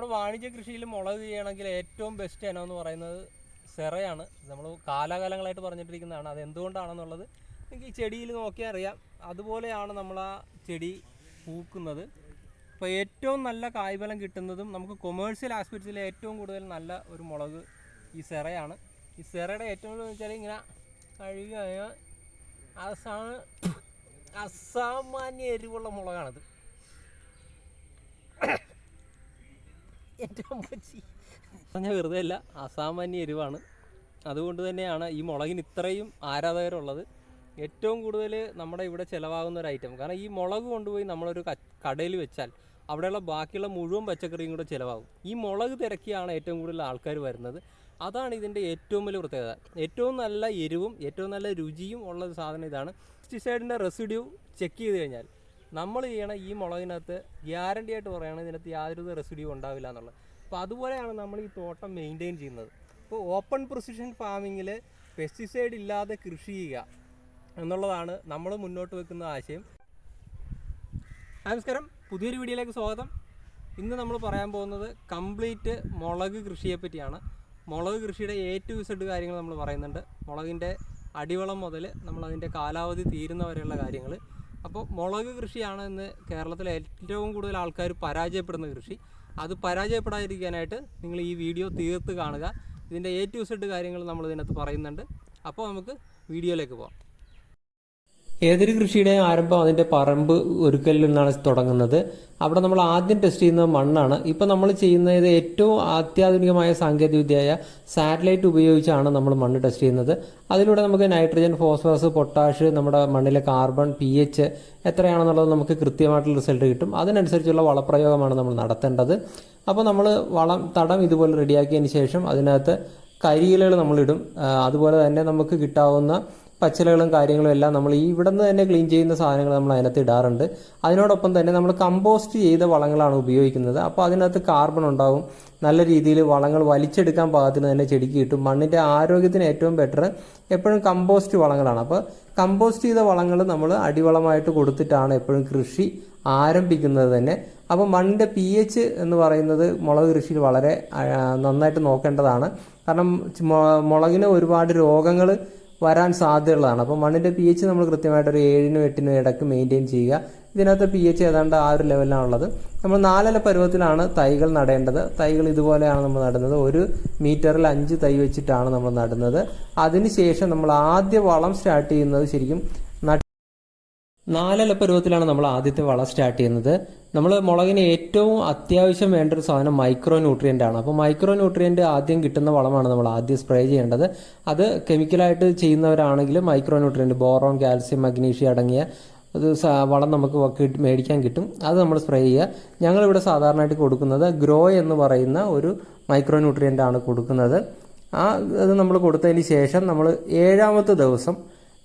നമ്മുടെ വാണിജ്യ കൃഷിയിൽ മുളക് ചെയ്യണമെങ്കിൽ ഏറ്റവും ബെസ്റ്റ് ഇനം എന്ന് പറയുന്നത് സെറയാണ്. നമ്മൾ കാലാകാലങ്ങളായിട്ട് പറഞ്ഞിട്ടിരിക്കുന്നതാണ്. അത് എന്തുകൊണ്ടാണെന്നുള്ളത് നിങ്ങൾക്ക് ഈ ചെടിയിൽ നോക്കിയാൽ അറിയാം. അതുപോലെയാണ് നമ്മൾ ആ ചെടി പൂക്കുന്നത്. അപ്പോൾ ഏറ്റവും നല്ല കായ്ഫലം കിട്ടുന്നതും നമുക്ക് കൊമേഴ്സ്യൽ ആസ്പെക്ട്സിൽ ഏറ്റവും കൂടുതൽ നല്ല ഒരു മുളക് ഈ സെറയാണ്. ഈ സെറയുടെ ഏറ്റവും കൂടുതൽ വെച്ചാൽ ഇങ്ങനെ കഴുകി അസാ അസാമാന്യ എരിവുള്ള മുളകാണത്. എന്റെ അമ്മച്ചി. പറഞ്ഞാൽ വെറുതെ അല്ല അസാമാന്യ എരിവാണ്. അതുകൊണ്ട് തന്നെയാണ് ഈ മുളകിന് ഇത്രയും ആരാധകരുള്ളത്. ഏറ്റവും കൂടുതൽ നമ്മുടെ ഇവിടെ ചിലവാകുന്ന ഒരു ഐറ്റം കാരണം ഈ മുളക് കൊണ്ടുപോയി നമ്മളൊരു കടയിൽ വെച്ചാൽ അവിടെയുള്ള ബാക്കിയുള്ള മുഴുവൻ പച്ചക്കറിയും കൂടെ ചിലവാകും. ഈ മുളക് തിരക്കിയാണ് ഏറ്റവും കൂടുതൽ ആൾക്കാർ വരുന്നത്. അതാണ് ഇതിന്റെ ഏറ്റവും വലിയ പ്രത്യേകത. ഏറ്റവും നല്ല എരിവും ഏറ്റവും നല്ല രുചിയും ഉള്ള സാധനം ഇതാണ്. പെസ്റ്റിസൈഡിന്റെ റെസിഡ്യൂ ചെക്ക് ചെയ്ത് കഴിഞ്ഞാൽ നമ്മൾ ചെയ്യണ ഈ മുളകിനകത്ത് ഗ്യാരണ്ടി ആയിട്ട് പറയുകയാണ് ഇതിനകത്ത് യാതൊരു റെസിഡ്യൂ ഉണ്ടാവില്ല എന്നുള്ളത്. അപ്പോൾ അതുപോലെയാണ് നമ്മൾ ഈ തോട്ടം മെയിന്റെയിൻ ചെയ്യുന്നത്. ഇപ്പോൾ ഓപ്പൺ പ്രൊസിഷൻ ഫാമിങ്ങിൽ പെസ്റ്റിസൈഡ് ഇല്ലാതെ കൃഷി ചെയ്യുക എന്നുള്ളതാണ് നമ്മൾ മുന്നോട്ട് വെക്കുന്ന ആശയം. നമസ്കാരം. പുതിയൊരു വീഡിയോയിലേക്ക് സ്വാഗതം. ഇന്ന് നമ്മൾ പറയാൻ പോകുന്നത് കംപ്ലീറ്റ് മുളക് കൃഷിയെ പറ്റിയാണ്. മുളക് കൃഷിയുടെ എ ടു ഇസഡ് കാര്യങ്ങൾ നമ്മൾ പറയുന്നുണ്ട്. മുളകിന്റെ അടിവളം മുതൽ നമ്മൾ അതിന്റെ കാലാവധി തീരുന്ന വരെയുള്ള കാര്യങ്ങൾ. അപ്പോൾ മുളക് കൃഷിയാണ് ഇന്ന് കേരളത്തിലെ ഏറ്റവും കൂടുതൽ ആൾക്കാർ പരാജയപ്പെടുന്ന കൃഷി. അത് പരാജയപ്പെടാതിരിക്കാനായിട്ട് നിങ്ങൾ ഈ വീഡിയോ തീർത്ത് കാണുക. ഇതിന്റെ എ ടു സെഡ് കാര്യങ്ങൾ നമ്മൾ ഇതിനകത്ത് പറയുന്നുണ്ട്. അപ്പോൾ നമുക്ക് വീഡിയോയിലേക്ക് പോകാം. ഏതൊരു കൃഷിയുടെ ആരംഭം അതിന്റെ പറമ്പ് ഒരുക്കലിൽ നിന്നാണ് തുടങ്ങുന്നത്. അവിടെ നമ്മൾ ആദ്യം ടെസ്റ്റ് ചെയ്യുന്നത് മണ്ണാണ്. ഇപ്പോൾ നമ്മൾ ചെയ്യുന്നത് ഏറ്റവും അത്യാധുനികമായ സാങ്കേതികവിദ്യയായ സാറ്റലൈറ്റ് ഉപയോഗിച്ചാണ് നമ്മൾ മണ്ണ് ടെസ്റ്റ് ചെയ്യുന്നത്. അതിലൂടെ നമുക്ക് നൈട്രജൻ ഫോസ്ഫറസ് പൊട്ടാഷ് നമ്മുടെ മണ്ണിലെ കാർബൺ പി എച്ച് എത്രയാണെന്നുള്ളത് നമുക്ക് കൃത്യമായിട്ടുള്ള റിസൾട്ട് കിട്ടും. അതിനനുസരിച്ചുള്ള വളപ്രയോഗമാണ് നമ്മൾ നടത്തേണ്ടത്. അപ്പോൾ നമ്മൾ വളം തടം ഇതുപോലെ റെഡിയാക്കിയതിന് ശേഷം അതിനകത്ത് കരിയിലകൾ നമ്മളിടും അതുപോലെ തന്നെ നമുക്ക് കിട്ടാവുന്ന പച്ചിലകളും കാര്യങ്ങളും എല്ലാം നമ്മൾ ഈ ഇവിടെ നിന്ന് തന്നെ ക്ലീൻ ചെയ്യുന്ന സാധനങ്ങൾ നമ്മൾ അതിനകത്ത് ഇടാറുണ്ട്. അതിനോടൊപ്പം തന്നെ നമ്മൾ കമ്പോസ്റ്റ് ചെയ്ത വളങ്ങളാണ് ഉപയോഗിക്കുന്നത്. അപ്പോൾ അതിനകത്ത് കാർബൺ ഉണ്ടാവും. നല്ല രീതിയിൽ വളങ്ങൾ വലിച്ചെടുക്കാൻ പാകത്തിന് തന്നെ ചെടിക്ക് കിട്ടും. മണ്ണിന്റെ ആരോഗ്യത്തിന് ഏറ്റവും ബെറ്റർ എപ്പോഴും കമ്പോസ്റ്റ് വളങ്ങളാണ്. അപ്പോൾ കമ്പോസ്റ്റ് ചെയ്ത വളങ്ങൾ നമ്മൾ അടിവളമായിട്ട് കൊടുത്തിട്ടാണ് എപ്പോഴും കൃഷി ആരംഭിക്കുന്നത് തന്നെ. അപ്പോൾ മണ്ണിന്റെ പി എച്ച് എന്ന് പറയുന്നത് മുളക് കൃഷിയിൽ വളരെ നന്നായിട്ട് നോക്കേണ്ടതാണ്. കാരണം മുളകിന് ഒരുപാട് രോഗങ്ങൾ വരാൻ സാധ്യതയുള്ളതാണ്. അപ്പോൾ മണ്ണിന്റെ പി എച്ച് നമ്മൾ കൃത്യമായിട്ട് ഒരു ഏഴിനും എട്ടിനും ഇടയ്ക്ക് മെയിന്റെയിൻ ചെയ്യുക. ഇതിനകത്ത് പി എച്ച് ഏതാണ്ട് ആ ഒരു ലെവലിലാണുള്ളത് നമ്മൾ നാലല പരുവത്തിലാണ് തൈകൾ നടേണ്ടത്. തൈകൾ ഇതുപോലെയാണ് നമ്മൾ നടുന്നത്. ഒരു മീറ്ററിൽ അഞ്ച് തൈ വെച്ചിട്ടാണ് നമ്മൾ നടുന്നത്. അതിനുശേഷം നമ്മൾ ആദ്യ വളം സ്റ്റാർട്ട് ചെയ്യുന്നത് ശരിക്കും നാലല പരുവത്തിലാണ് നമ്മൾ ആദ്യത്തെ വളം സ്റ്റാർട്ട് ചെയ്യുന്നത്. നമ്മൾ മുളകിന് ഏറ്റവും അത്യാവശ്യം വേണ്ട ഒരു സാധനം മൈക്രോ ന്യൂട്രിയന്റ് ആണ്. അപ്പോൾ മൈക്രോ ന്യൂട്രിയന്റ് ആദ്യം കിട്ടുന്ന വളമാണ് നമ്മൾ ആദ്യം സ്പ്രേ ചെയ്യേണ്ടത്. അത് കെമിക്കലായിട്ട് ചെയ്യുന്നവരാണെങ്കിൽ micro nutrient boron calcium magnesium അടങ്ങിയ അത് വളം നമുക്ക് മേടിക്കാൻ കിട്ടും. അത് നമ്മൾ സ്പ്രേ ചെയ്യുക. ഞങ്ങളിവിടെ സാധാരണയായിട്ട് കൊടുക്കുന്നത് ഗ്രോ എന്ന് പറയുന്ന ഒരു മൈക്രോ ന്യൂട്രിയന്റ് ആണ് കൊടുക്കുന്നത്. ആ അത് നമ്മൾ കൊടുത്തതിന് ശേഷം നമ്മൾ ഏഴാമത്തെ ദിവസം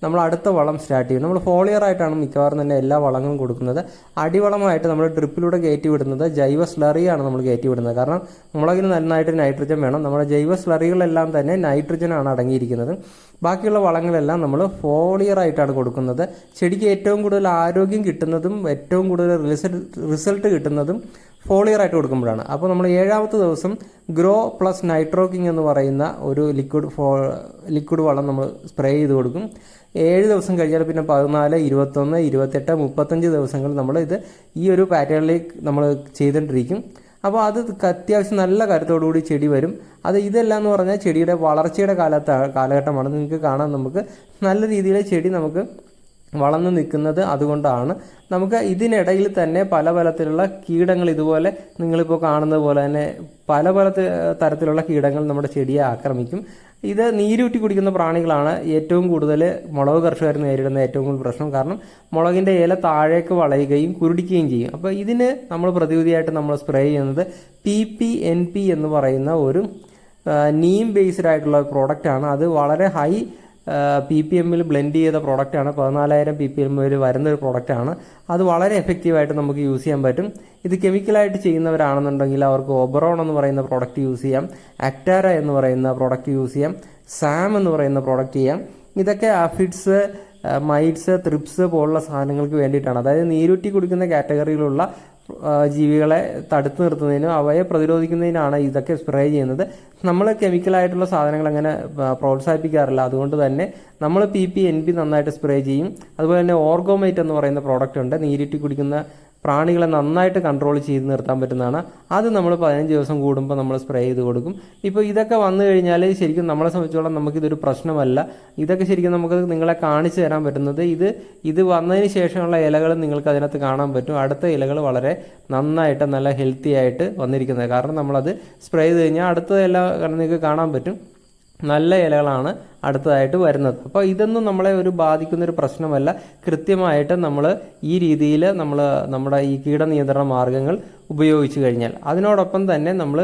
നമ്മൾ അടുത്ത വളം സ്റ്റാർട്ട് ചെയ്യും. നമ്മൾ ഫോളിയർ ആയിട്ടാണ് മിക്കവാറും തന്നെ എല്ലാ വളങ്ങളും കൊടുക്കുന്നത്. അടിവളമായിട്ട് നമ്മൾ ഡ്രിപ്പിലൂടെ കയറ്റി വിടുന്നത് ജൈവ സ്ലറിയാണ് നമ്മൾ കയറ്റി വിടുന്നത്. കാരണം മുളകിന് നന്നായിട്ട് നൈട്രജൻ വേണം. നമ്മുടെ ജൈവ സ്ലറികളെല്ലാം തന്നെ നൈട്രജനാണ് അടങ്ങിയിരിക്കുന്നത്. ബാക്കിയുള്ള വളങ്ങളെല്ലാം നമ്മൾ ഫോളിയർ ആയിട്ടാണ് കൊടുക്കുന്നത്. ചെടിക്ക് ഏറ്റവും കൂടുതൽ ആരോഗ്യം കിട്ടുന്നതും ഏറ്റവും കൂടുതൽ റിസൾട്ട് കിട്ടുന്നതും ഫോളിയർ ആയിട്ട് കൊടുക്കുമ്പോഴാണ്. അപ്പോൾ നമ്മൾ ഏഴാമത്തെ ദിവസം ഗ്രോ പ്ലസ് നൈട്രോക്കിംഗ് എന്ന് പറയുന്ന ഒരു ലിക്വിഡ് ഫോ ലിക്വിഡ് വളം നമ്മൾ സ്പ്രേ ചെയ്ത് കൊടുക്കും. ഏഴ് ദിവസം കഴിഞ്ഞാൽ പിന്നെ പതിനാല് ഇരുപത്തൊന്ന് ഇരുപത്തെട്ട് മുപ്പത്തഞ്ച് ദിവസങ്ങൾ നമ്മൾ ഇത് ഈ ഒരു പാറ്റേണിലേക്ക് നമ്മൾ ചെയ്തുകൊണ്ടിരിക്കും. അപ്പോൾ അത് അത്യാവശ്യം നല്ല കരുത്തോടുകൂടി ചെടി വരും. അത് ഇതെല്ലാം എന്ന് പറഞ്ഞാൽ ചെടിയുടെ വളർച്ചയുടെ കാലത്ത് കാലഘട്ടമാണ്. നിങ്ങൾക്ക് കാണാൻ നമുക്ക് നല്ല രീതിയിൽ ചെടി നമുക്ക് വളർന്നു നിൽക്കുന്നത് അതുകൊണ്ടാണ്. നമുക്ക് ഇതിനിടയിൽ തന്നെ പല പലത്തിലുള്ള കീടങ്ങൾ ഇതുപോലെ നിങ്ങളിപ്പോൾ കാണുന്നത് പോലെ തന്നെ പല പല തരത്തിലുള്ള കീടങ്ങൾ നമ്മുടെ ചെടിയെ ആക്രമിക്കും. ഇത് നീരൂറ്റി കുടിക്കുന്ന പ്രാണികളാണ് ഏറ്റവും കൂടുതൽ മുളക് കർഷകർ നേരിടുന്ന ഏറ്റവും കൂടുതൽ പ്രശ്നം. കാരണം മുളകിന്റെ ഇല താഴേക്ക് വളയുകയും കുരുടിക്കുകയും ചെയ്യും. അപ്പോൾ ഇതിന് നമ്മൾ പ്രതിവിധിയായിട്ട് നമ്മൾ സ്പ്രേ ചെയ്യുന്നത് പി പി എൻ പി എന്ന് പറയുന്ന ഒരു നീം ബേസ്ഡ് ആയിട്ടുള്ള പ്രോഡക്റ്റ് ആണ്. അത് വളരെ ഹൈ പി പി എമ്മിൽ ബ്ലെൻഡ് ചെയ്ത പ്രോഡക്റ്റാണ് പതിനാലായിരം പി പി വരെ വരുന്ന ഒരു പ്രോഡക്റ്റാണ് അത് വളരെ എഫക്റ്റീവായിട്ട് നമുക്ക് യൂസ് ചെയ്യാൻ പറ്റും. ഇത് കെമിക്കലായിട്ട് ചെയ്യുന്നവരാണെന്നുണ്ടെങ്കിൽ അവർക്ക് ഒബറോൺ എന്ന് പറയുന്ന പ്രോഡക്റ്റ് യൂസ് ചെയ്യാം. അക്ടാര എന്ന് പറയുന്ന പ്രോഡക്റ്റ് യൂസ് ചെയ്യാം. സാം എന്ന് പറയുന്ന പ്രോഡക്റ്റ് ചെയ്യാം. ഇതൊക്കെ അഫിഡ്സ് മൈറ്റ്സ് ത്രിപ്സ് പോലുള്ള സാധനങ്ങൾക്ക് വേണ്ടിയിട്ടാണ്. അതായത് നീരൂറ്റി കുടിക്കുന്ന കാറ്റഗറിയിലുള്ള ജീവികളെ തടുത്തു നിർത്തുന്നതിനും അവയെ പ്രതിരോധിക്കുന്നതിനാണ് ഇതൊക്കെ സ്പ്രേ ചെയ്യുന്നത്. നമ്മൾ കെമിക്കലായിട്ടുള്ള സാധനങ്ങൾ അങ്ങനെ പ്രോത്സാഹിപ്പിക്കാറില്ല. അതുകൊണ്ട് തന്നെ നമ്മൾ പി പി എൻ പി നന്നായിട്ട് സ്പ്രേ ചെയ്യും. അതുപോലെ തന്നെ ഓർഗോമൈറ്റ് എന്ന് പറയുന്ന പ്രോഡക്റ്റ് ഉണ്ട്. നീരിട്ടി കുടിക്കുന്ന പ്രാണികളെ നന്നായിട്ട് കൺട്രോൾ ചെയ്ത് നിർത്താൻ പറ്റുന്നതാണ്. അത് നമ്മൾ പതിനഞ്ച് ദിവസം കൂടുമ്പോൾ നമ്മൾ സ്പ്രേ ചെയ്ത് കൊടുക്കും. ഇപ്പോൾ ഇതൊക്കെ വന്നു കഴിഞ്ഞാൽ ശരിക്കും നമ്മളെ സംബന്ധിച്ചോളം നമുക്കിതൊരു പ്രശ്നമല്ല. ഇതൊക്കെ ശരിക്കും നമുക്ക് നിങ്ങളെ കാണിച്ചു തരാൻ പറ്റുന്നത് ഇത് ഇത് വന്നതിന് ശേഷമുള്ള ഇലകൾ നിങ്ങൾക്ക് അതിനകത്ത് കാണാൻ പറ്റും. അടുത്ത ഇലകൾ വളരെ നന്നായിട്ട് നല്ല ഹെൽത്തി ആയിട്ട് വന്നിരിക്കുന്നത്. കാരണം നമ്മളത് സ്പ്രേ ചെയ്ത് കഴിഞ്ഞാൽ അടുത്ത ഇല നിങ്ങൾക്ക് കാണാൻ പറ്റും. നല്ല ഇലകളാണ് അടുത്തതായിട്ട് വരുന്നത്. അപ്പോൾ ഇതൊന്നും നമ്മളെ ഒരു ബാധിക്കുന്ന ഒരു പ്രശ്നമല്ല. കൃത്യമായിട്ട് നമ്മൾ ഈ രീതിയിൽ നമ്മൾ നമ്മുടെ ഈ കീടനിയന്ത്രണ മാർഗങ്ങൾ ഉപയോഗിച്ചു കഴിഞ്ഞാൽ. അതിനോടൊപ്പം തന്നെ നമ്മൾ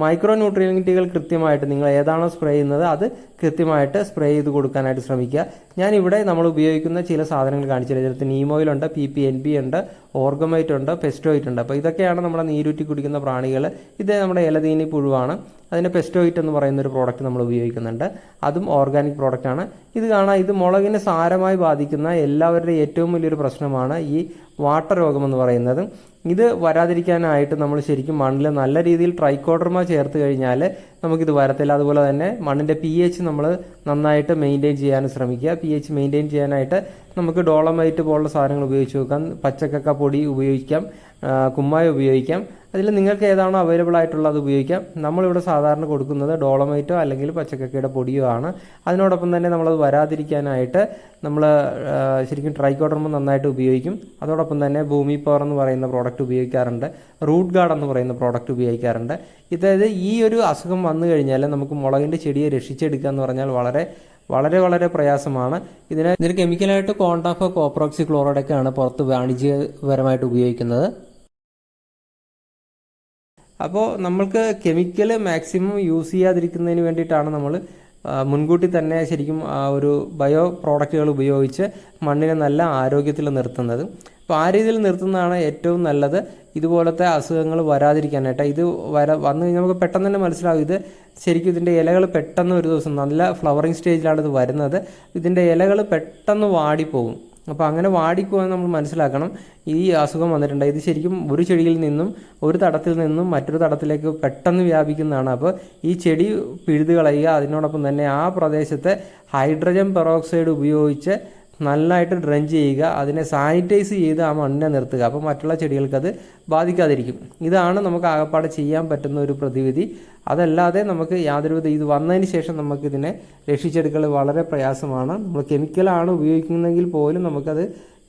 മൈക്രോ ന്യൂട്രിയന്റുകൾ കൃത്യമായിട്ട് നിങ്ങൾ ഏതാണോ സ്പ്രേ ചെയ്യുന്നത് അത് കൃത്യമായിട്ട് സ്പ്രേ ചെയ്ത് കൊടുക്കാനായിട്ട് ശ്രമിക്കുക. ഞാൻ ഇവിടെ നമ്മൾ ഉപയോഗിക്കുന്ന ചില സാധനങ്ങൾ കാണിച്ചില്ല നീമോയിൽ ഉണ്ട് പി പി എൻ ബി ഉണ്ട് ഓർഗമൈറ്റ് ഉണ്ട് പെസ്റ്റോയിറ്റ് ഉണ്ട്. അപ്പോൾ ഇതൊക്കെയാണ് നമ്മുടെ നീരൂറ്റി കുടിക്കുന്ന പ്രാണികൾ ഇത് നമ്മുടെ ഇലതീനി പുഴുവാണ്. അതിന് പെസ്റ്റോയിറ്റ് എന്ന് പറയുന്ന ഒരു പ്രോഡക്റ്റ് നമ്മൾ ഉപയോഗിക്കുന്നുണ്ട്. അതും ഓർഗാനിക് പ്രോഡക്റ്റാണ് ഇത് കാണാം ഇത് മുളകിനെ സാരമായി ബാധിക്കുന്ന എല്ലാവരുടെയും ഏറ്റവും വലിയൊരു പ്രശ്നമാണ് ഈ വാട്ടർ രോഗം എന്ന് പറയുന്നത്. ഇത് വരാതിരിക്കാനായിട്ട് നമ്മൾ ശരിക്കും മണ്ണിൽ നല്ല രീതിയിൽ ട്രൈക്കോഡർമ ചേർത്ത് കഴിഞ്ഞാൽ നമുക്കിത് വരത്തില്ല. അതുപോലെ തന്നെ മണ്ണിന്റെ പി എച്ച് നമ്മൾ നന്നായിട്ട് മെയിന്റെയിൻ ചെയ്യാൻ ശ്രമിക്കുക. പി എച്ച് മെയിന്റെയിൻ ചെയ്യാനായിട്ട് നമുക്ക് ഡോളമൈറ്റ് പോലുള്ള സാധനങ്ങൾ ഉപയോഗിച്ച് നോക്കാം. പച്ചക്കക്ക പൊടി ഉപയോഗിക്കാം. കുമ്മായി ഉപയോഗിക്കാം. അതിൽ നിങ്ങൾക്ക് ഏതാണോ അവൈലബിൾ ആയിട്ടുള്ളത് ഉപയോഗിക്കാം. നമ്മളിവിടെ സാധാരണ കൊടുക്കുന്നത് ഡോളമൈറ്റോ അല്ലെങ്കിൽ പച്ചക്കക്കയുടെ പൊടിയോ ആണ്. അതിനോടൊപ്പം തന്നെ നമ്മളത് വരാതിരിക്കാനായിട്ട് നമ്മൾ ശരിക്കും ട്രൈക്കോഡർമ നന്നായിട്ട് ഉപയോഗിക്കും. അതോടൊപ്പം തന്നെ ഭൂമി പവർ എന്ന് പറയുന്ന പ്രോഡക്റ്റ് ഉപയോഗിക്കാറുണ്ട്. റൂട്ട് ഗാർഡ് എന്ന് പറയുന്ന പ്രോഡക്റ്റ് ഉപയോഗിക്കാറുണ്ട്. ഇതായത് ഈ ഒരു അസുഖം വന്നു കഴിഞ്ഞാൽ നമുക്ക് മുളകിന്റെ ചെടിയെ രക്ഷിച്ചെടുക്കുക എന്ന് പറഞ്ഞാൽ വളരെ വളരെ വളരെ പ്രയാസമാണ്. ഇതിന് ഇതിന് കെമിക്കലായിട്ട് കോണ്ടാഫോ കോപ്രോക്സി ക്ലോറൈഡൊക്കെയാണ് പുറത്ത് വാണിജ്യപരമായിട്ട് ഉപയോഗിക്കുന്നത്. അപ്പോൾ നമ്മൾക്ക് കെമിക്കൽ മാക്സിമം യൂസ് ചെയ്യാതിരിക്കുന്നതിന് വേണ്ടിയിട്ടാണ് നമ്മൾ മുൻകൂട്ടി തന്നെ ശരിക്കും ഒരു ബയോ പ്രോഡക്റ്റുകൾ ഉപയോഗിച്ച് മണ്ണിനെ നല്ല ആരോഗ്യത്തിൽ നിർത്തുന്നത്. അപ്പോൾ ആ രീതിയിൽ നിർത്തുന്നതാണ് ഏറ്റവും നല്ലത്. ഇതുപോലത്തെ അസുഖങ്ങൾ വരാതിരിക്കാനായിട്ട്. ഇത് വര വന്നു കഴിഞ്ഞാൽ നമുക്ക് പെട്ടെന്ന് തന്നെ മനസ്സിലാവും. ഇത് ശരിക്കും ഇതിന്റെ ഇലകൾ പെട്ടെന്ന് ഒരു ദിവസം നല്ല ഫ്ലവറിങ് സ്റ്റേജിലാണ് ഇത് വരുന്നത്. ഇതിന്റെ ഇലകൾ പെട്ടെന്ന് വാടിപ്പോകും. അപ്പോൾ അങ്ങനെ വാടിക്കുവാൻ നമ്മൾ മനസ്സിലാക്കണം. ഈ അസുഖം വന്നിട്ടുണ്ട്. ഇത് ശരിക്കും ഒരു ചെടിയിൽ നിന്നും ഒരു തടത്തിൽ നിന്നും മറ്റൊരു തടത്തിലേക്ക് പെട്ടെന്ന് വ്യാപിക്കുന്നതാണ്. അപ്പോൾ ഈ ചെടി പിഴുതുകളയുക അതിനോടൊപ്പം തന്നെ ആ പ്രദേശത്തെ ഹൈഡ്രജൻ പെറോക്സൈഡ് ഉപയോഗിച്ച് നന്നായിട്ട് ഡ്രെഞ്ച് ചെയ്യുക അതിനെ സാനിറ്റൈസ് ചെയ്ത് ആ മണ്ണിനെ നിർത്തുക. അപ്പോൾ മറ്റുള്ള ചെടികൾക്ക് അത് ബാധിക്കാതിരിക്കും. ഇതാണ് നമുക്ക് ആകപ്പാടെ ചെയ്യാൻ പറ്റുന്ന ഒരു പ്രതിവിധി. അതല്ലാതെ നമുക്ക് യാതൊരുവിധ ഇത് വന്നതിന് ശേഷം നമുക്കിതിനെ രക്ഷിച്ചെടുക്കൽ വളരെ പ്രയാസമാണ്. നമ്മൾ കെമിക്കലാണ് ഉപയോഗിക്കുന്നതെങ്കിൽ പോലും നമുക്കത്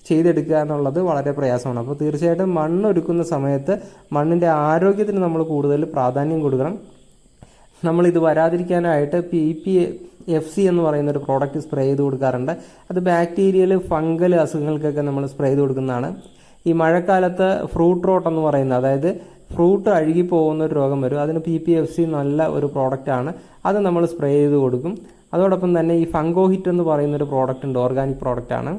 ചെയ്തെടുക്കുക എന്നുള്ളത് വളരെ പ്രയാസമാണ്. അപ്പോൾ തീർച്ചയായിട്ടും മണ്ണ് ഒരുക്കുന്ന സമയത്ത് മണ്ണിന്റെ ആരോഗ്യത്തിന് നമ്മൾ കൂടുതൽ പ്രാധാന്യം കൊടുക്കണം. നമ്മൾ ഇത് വരാതിരിക്കാനായിട്ട് പി പി എഫ് സി എന്ന് പറയുന്ന ഒരു പ്രോഡക്റ്റ് സ്പ്രേ ചെയ്ത് കൊടുക്കാറുണ്ട്. അത് ബാക്ടീരിയൽ ഫംഗൽ അസുഖങ്ങൾക്കൊക്കെ നമ്മൾ സ്പ്രേ ചെയ്ത് കൊടുക്കുന്നതാണ്. ഈ മഴക്കാലത്ത് ഫ്രൂട്ട് റോട്ട് എന്ന് പറയുന്ന അതായത് ഫ്രൂട്ട് അഴുകി പോകുന്ന ഒരു രോഗം വരും. അതിന് പി പി എഫ് സി നല്ല ഒരു പ്രോഡക്റ്റാണ് അത് നമ്മൾ സ്പ്രേ ചെയ്ത് കൊടുക്കും. അതോടൊപ്പം തന്നെ ഈ ഫംഗോ ഹിറ്റ് എന്ന് പറയുന്ന ഒരു പ്രോഡക്റ്റ് ഉണ്ട് ഓർഗാനിക് പ്രോഡക്റ്റാണ്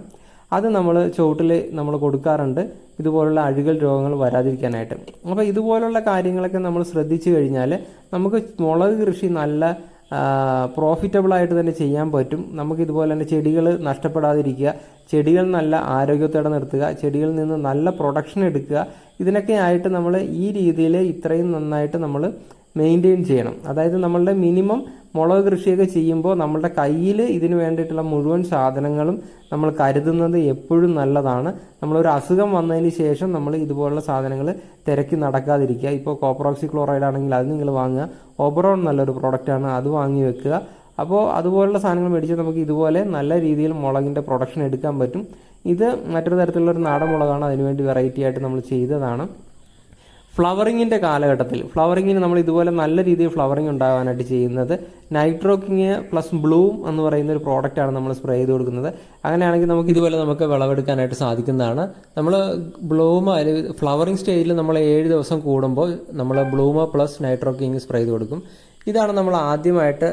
അത് നമ്മൾ ചുവട്ടിൽ നമ്മൾ കൊടുക്കാറുണ്ട്. ഇതുപോലുള്ള അഴുകൽ രോഗങ്ങൾ വരാതിരിക്കാനായിട്ട്. അപ്പോൾ ഇതുപോലുള്ള കാര്യങ്ങളൊക്കെ നമ്മൾ ശ്രദ്ധിച്ചു കഴിഞ്ഞാൽ നമുക്ക് മുളക് കൃഷി നല്ല പ്രോഫിറ്റബിൾ ആയിട്ട് തന്നെ ചെയ്യാൻ പറ്റും. നമുക്ക് ഇതുപോലെ തന്നെ ചെടികൾ നഷ്ടപ്പെടാതിരിക്കുക ചെടികൾ നല്ല ആരോഗ്യത്തോടെ നിർത്തുക ചെടികളിൽ നിന്ന് നല്ല പ്രൊഡക്ഷൻ എടുക്കുക ഇതിനൊക്കെ ആയിട്ട് നമ്മൾ ഈ രീതിയിൽ ഇത്രയും നന്നായിട്ട് നമ്മൾ മെയിന്റെയിൻ ചെയ്യണം. അതായത് നമ്മളുടെ മിനിമം മുളക് കൃഷിയൊക്കെ ചെയ്യുമ്പോൾ നമ്മളുടെ കയ്യിൽ ഇതിന് വേണ്ടിയിട്ടുള്ള മുഴുവൻ സാധനങ്ങളും നമ്മൾ കരുതുന്നത് എപ്പോഴും നല്ലതാണ്. നമ്മളൊരു അസുഖം വന്നതിന് ശേഷം നമ്മൾ ഇതുപോലുള്ള സാധനങ്ങൾ തിരക്കി നടക്കാതിരിക്കുക. ഇപ്പോൾ കോപ്രോക്സി ക്ലോറൈഡ് ആണെങ്കിൽ അത് നിങ്ങൾ വാങ്ങുക. ഓബറോൺ നല്ലൊരു പ്രോഡക്റ്റാണ് അത് വാങ്ങി വെക്കുക. അപ്പോൾ അതുപോലുള്ള സാധനങ്ങൾ മേടിച്ച് നമുക്ക് ഇതുപോലെ നല്ല രീതിയിൽ മുളകിന്റെ പ്രൊഡക്ഷൻ എടുക്കാൻ പറ്റും. ഇത് മറ്റൊരു തരത്തിലുള്ള ഒരു നാടൻ മുളകാണ്. അതിനുവേണ്ടി വെറൈറ്റി ആയിട്ട് നമ്മൾ ചെയ്തതാണ്. ഫ്ലവറിങ്ങിന്റെ കാലഘട്ടത്തിൽ ഫ്ലവറിങ്ങിന് നമ്മൾ ഇതുപോലെ നല്ല രീതിയിൽ ഫ്ലവറിങ് ഉണ്ടാകാനായിട്ട് ചെയ്യുന്നത് നൈട്രോക്കിങ് പ്ലസ് ബ്ലൂം എന്ന് പറയുന്ന ഒരു പ്രോഡക്റ്റാണ് നമ്മൾ സ്പ്രേ ചെയ്ത് കൊടുക്കുന്നത്. അങ്ങനെയാണെങ്കിൽ നമുക്ക് ഇതുപോലെ നമുക്ക് വിളവെടുക്കാനായിട്ട് സാധിക്കുന്നതാണ്. നമ്മൾ ബ്ലൂമ ഫ്ലവറിങ് സ്റ്റേജിൽ നമ്മൾ ഏഴ് ദിവസം കൂടുമ്പോൾ നമ്മൾ ബ്ലൂമ പ്ലസ് നൈട്രോക്കിങ് സ്പ്രേ ചെയ്ത് കൊടുക്കും. ഇതാണ് നമ്മൾ ആദ്യമായിട്ട്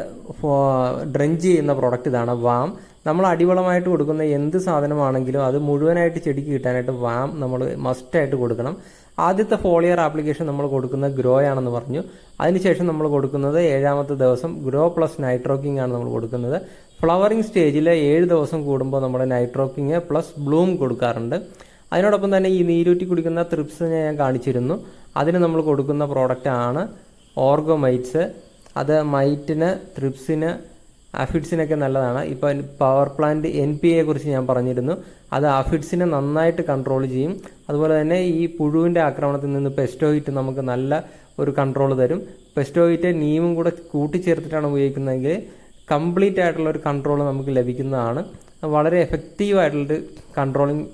ഡ്രഞ്ച് ചെയ്യുന്ന പ്രോഡക്റ്റ് ഇതാണ് വാം. നമ്മൾ അടിവളമായിട്ട് കൊടുക്കുന്ന എന്ത് സാധനമാണെങ്കിലും അത് മുഴുവനായിട്ട് ചെടിക്ക് കിട്ടാനായിട്ട് വാം നമ്മൾ മസ്റ്റായിട്ട് കൊടുക്കണം. ആദ്യത്തെ ഫോളിയർ ആപ്ലിക്കേഷൻ നമ്മൾ കൊടുക്കുന്നത് ഗ്രോ ആണെന്ന് പറഞ്ഞു. അതിനുശേഷം നമ്മൾ കൊടുക്കുന്നത് ഏഴാമത്തെ ദിവസം ഗ്രോ പ്ലസ് നൈട്രോക്കിംഗ് ആണ് നമ്മൾ കൊടുക്കുന്നത്. ഫ്ലവറിംഗ് സ്റ്റേജിൽ ഏഴ് ദിവസം കൂടുമ്പോൾ നമ്മൾ നൈട്രോക്കിംഗ് പ്ലസ് ബ്ലൂം കൊടുക്കാറുണ്ട്. അതിനോടൊപ്പം തന്നെ ഈ നീരൂറ്റി കുടിക്കുന്ന ത്രിപ്സ് ഞാൻ കാണിച്ചിരുന്നു. അതിന് നമ്മൾ കൊടുക്കുന്ന പ്രോഡക്റ്റ് ആണ് ഓർഗോമൈറ്റ്സ്. അത് മൈറ്റിന് ത്രിപ്സിന് ആഫിഡ്സിനൊക്കെ നല്ലതാണ്. ഇപ്പോൾ പവർ പ്ലാന്റ് എൻ പി എയെ കുറിച്ച് ഞാൻ പറഞ്ഞിരുന്നു. അത് ആഫിഡ്സിനെ നന്നായിട്ട് കൺട്രോൾ ചെയ്യും. അതുപോലെ തന്നെ ഈ പുഴുവിന്റെ ആക്രമണത്തിൽ നിന്ന് പെസ്റ്റോയിറ്റ് നമുക്ക് നല്ല ഒരു കൺട്രോൾ തരും. പെസ്റ്റോയിറ്റ് നീമും കൂടെ കൂട്ടിച്ചേർത്തിട്ടാണ് ഉപയോഗിക്കുന്നതെങ്കിൽ കംപ്ലീറ്റ് ആയിട്ടുള്ള ഒരു കൺട്രോൾ നമുക്ക് ലഭിക്കുന്നതാണ്. വളരെ എഫക്റ്റീവ് ആയിട്ടുള്ളൊരു കൺട്രോളിങ്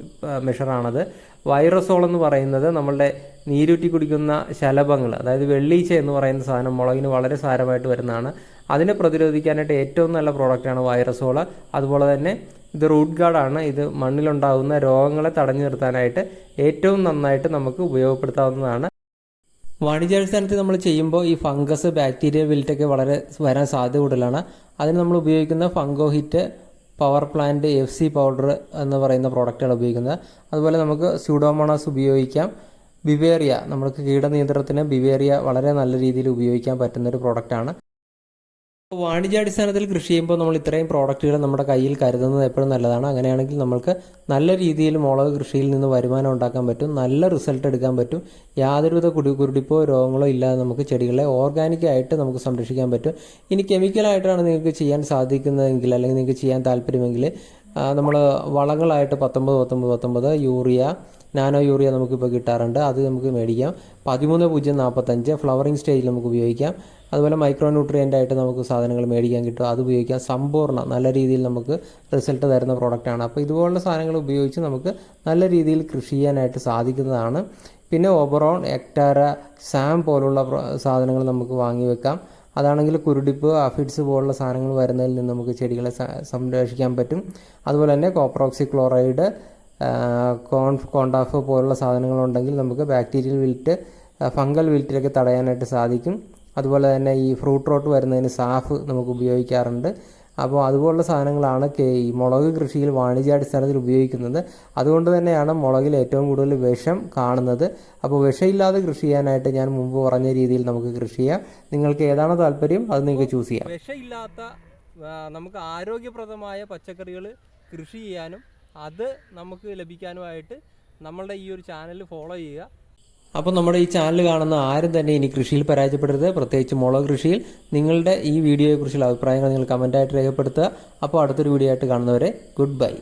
മെഷറാണത് വൈറസോൾ എന്ന് പറയുന്നത് നമ്മളുടെ നീരൂറ്റി കുടിക്കുന്ന ശലഭങ്ങൾ അതായത് വെള്ളീച്ച എന്ന് പറയുന്ന സാധനം മുളകിന് വളരെ സാരമായിട്ട് വരുന്നതാണ്. അതിനെ പ്രതിരോധിക്കാനായിട്ട് ഏറ്റവും നല്ല പ്രോഡക്റ്റാണ് വൈറസോൾ അതുപോലെ തന്നെ ഇത് റൂട്ട് ഗാർഡാണ് ഇത് മണ്ണിലുണ്ടാകുന്ന രോഗങ്ങളെ തടഞ്ഞു നിർത്താനായിട്ട് ഏറ്റവും നന്നായിട്ട് നമുക്ക് ഉപയോഗപ്പെടുത്താവുന്നതാണ്. വാണിജ്യാടിസ്ഥാനത്തിൽ നമ്മൾ ചെയ്യുമ്പോൾ ഈ ഫംഗസ് ബാക്ടീരിയ വിൽറ്റൊക്കെ വളരെ വരാൻ സാധ്യത കൂടുതലാണ്. അതിന് നമ്മൾ ഉപയോഗിക്കുന്ന Fungohit power plant F C powder എന്ന് പറയുന്ന പ്രോഡക്റ്റാണ് ഉപയോഗിക്കുന്നത്. അതുപോലെ നമുക്ക് സ്യൂഡോമോണാസ് ഉപയോഗിക്കാം. ബിവേറിയ നമുക്ക് കീടനിയന്ത്രണത്തിന് ബിവേറിയ വളരെ നല്ല രീതിയിൽ ഉപയോഗിക്കാൻ പറ്റുന്ന ഒരു പ്രോഡക്റ്റാണ് വാണിജ്യാടിസ്ഥാനത്തിൽ കൃഷി ചെയ്യുമ്പോൾ നമ്മൾ ഇത്രയും പ്രോഡക്റ്റുകൾ നമ്മുടെ കയ്യിൽ കരുതുന്നത് എപ്പോഴും നല്ലതാണ്. അങ്ങനെയാണെങ്കിൽ നമ്മൾക്ക് നല്ല രീതിയിൽ മുളക് കൃഷിയിൽ നിന്ന് വരുമാനം ഉണ്ടാക്കാൻ പറ്റും നല്ല റിസൾട്ട് എടുക്കാൻ പറ്റും. യാതൊരുവിധ കുടി കുരുടിപ്പോ രോഗങ്ങളോ ഇല്ലാതെ നമുക്ക് ചെടികളെ ഓർഗാനിക് ആയിട്ട് നമുക്ക് സംരക്ഷിക്കാൻ പറ്റും. ഇനി കെമിക്കലായിട്ടാണ് നിങ്ങൾക്ക് ചെയ്യാൻ സാധിക്കുന്നതെങ്കിൽ അല്ലെങ്കിൽ നിങ്ങൾക്ക് ചെയ്യാൻ താല്പര്യമെങ്കിൽ നമ്മൾ വളങ്ങളായിട്ട് പത്തൊമ്പത് പത്തൊമ്പത് പത്തൊമ്പത് യൂറിയ നാനോ യൂറിയ നമുക്കിപ്പോൾ കിട്ടാറുണ്ട്. അത് നമുക്ക് മേടിക്കാം. പതിമൂന്ന് പൂജ്യം നാൽപ്പത്തഞ്ച് ഫ്ലവറിങ് സ്റ്റേജിൽ നമുക്ക് ഉപയോഗിക്കാം. അതുപോലെ മൈക്രോ ന്യൂട്രിയന്റ് ആയിട്ട് നമുക്ക് സാധനങ്ങൾ മേടിക്കാൻ കിട്ടും. അത് ഉപയോഗിക്കാം. സമ്പൂർണ നല്ല രീതിയിൽ നമുക്ക് റിസൾട്ട് തരുന്ന പ്രോഡക്റ്റാണ് അപ്പോൾ ഇതുപോലുള്ള സാധനങ്ങൾ ഉപയോഗിച്ച് നമുക്ക് നല്ല രീതിയിൽ കൃഷി ചെയ്യാനായിട്ട് സാധിക്കുന്നതാണ്. പിന്നെ ഓബറോൺ എക്ടാര സാം പോലുള്ള സാധനങ്ങൾ നമുക്ക് വാങ്ങി വെക്കാം. അതാണെങ്കിൽ കുരുടിപ്പ് അഫിഡ്സ് പോലുള്ള സാധനങ്ങൾ വരുന്നതിൽ നിന്ന് നമുക്ക് ചെടികളെ സംരക്ഷിക്കാൻ പറ്റും. അതുപോലെ തന്നെ കോപ്രോക്സി ക്ലോറൈഡ് കോൺ കോണ്ടാഫ് പോലുള്ള സാധനങ്ങളുണ്ടെങ്കിൽ നമുക്ക് ബാക്ടീരിയൽ വിൽറ്റ് ഫംഗൽ വിൽറ്റിലൊക്കെ തടയാനായിട്ട് സാധിക്കും. അതുപോലെ തന്നെ ഈ ഫ്രൂട്ട് റോട്ട് വരുന്നതിന് സാഫ് നമുക്ക് ഉപയോഗിക്കാറുണ്ട്. അപ്പോൾ അതുപോലുള്ള സാധനങ്ങളാണ് ഈ മുളക് കൃഷിയിൽ വാണിജ്യാടിസ്ഥാനത്തിൽ ഉപയോഗിക്കുന്നത്. അതുകൊണ്ട് തന്നെയാണ് മുളകിൽ ഏറ്റവും കൂടുതൽ വിഷം കാണുന്നത്. അപ്പോൾ വിഷമില്ലാതെ കൃഷി ചെയ്യാനായിട്ട് ഞാൻ മുമ്പ് പറഞ്ഞ രീതിയിൽ നമുക്ക് കൃഷി ചെയ്യാം. നിങ്ങൾക്ക് ഏതാണ് താല്പര്യം? അത് നിങ്ങൾക്ക് ചൂസ് ചെയ്യാം. വിഷമില്ലാത്ത നമുക്ക് ആരോഗ്യപ്രദമായ പച്ചക്കറികൾ കൃഷി ചെയ്യാനും അത് നമുക്ക് ലഭിക്കാനുമായിട്ട് നമ്മളുടെ ഈ ഒരു ചാനൽ ഫോളോ ചെയ്യുക. അപ്പോൾ നമ്മുടെ ഈ ചാനൽ കാണുന്ന ആരും തന്നെ ഇനി കൃഷിയിൽ പരാജയപ്പെടരുത്. പ്രത്യേകിച്ച് മുളക് കൃഷിയിൽ നിങ്ങളുടെ ഈ വീഡിയോയെക്കുറിച്ചുള്ള അഭിപ്രായങ്ങൾ നിങ്ങൾ കമന്റായിട്ട് രേഖപ്പെടുത്തുക. അപ്പോൾ അടുത്തൊരു വീഡിയോ ആയിട്ട് കാണുന്നവരെ ഗുഡ് ബൈ